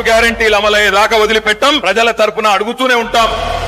గ్యారంటీలు అమలయ్యేదాకా వదిలిపెట్టాం. ప్రజల తరపున అడుగుతూనే ఉంటాం.